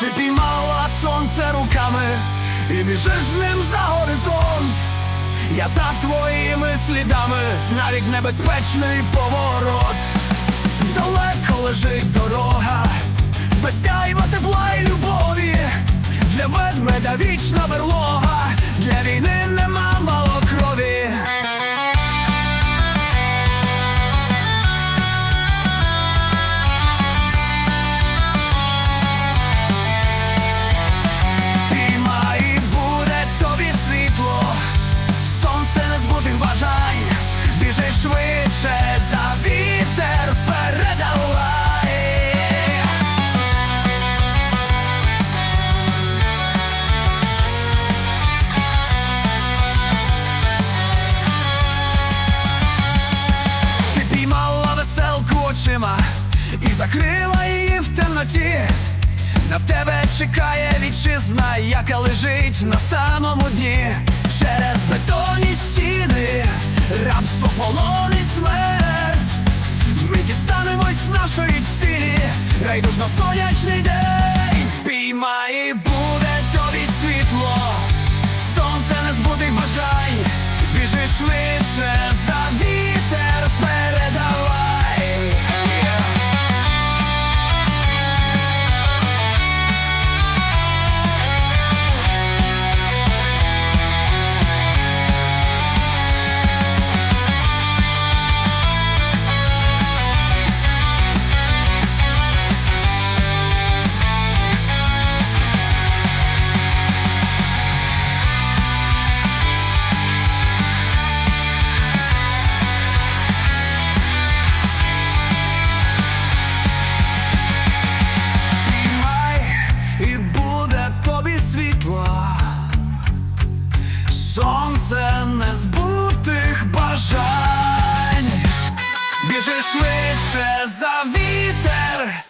Ти піймала сонце руками і біжиш з ним за горизонт. Я за твоїми слідами, навіть небезпечний поворот. Далеко лежить дорога, без сяйва тепла і любові. Для ведмедя вічна берлога, і закрила її в темноті. На тебе чекає вітчизна, яка лежить на самому дні. Через бетонні стіни, рабство, полон і смерть. Ми дістанемось нашої цілі, райдужно сонячний день. сонце незбутих бажань, біжи швидше за вітер.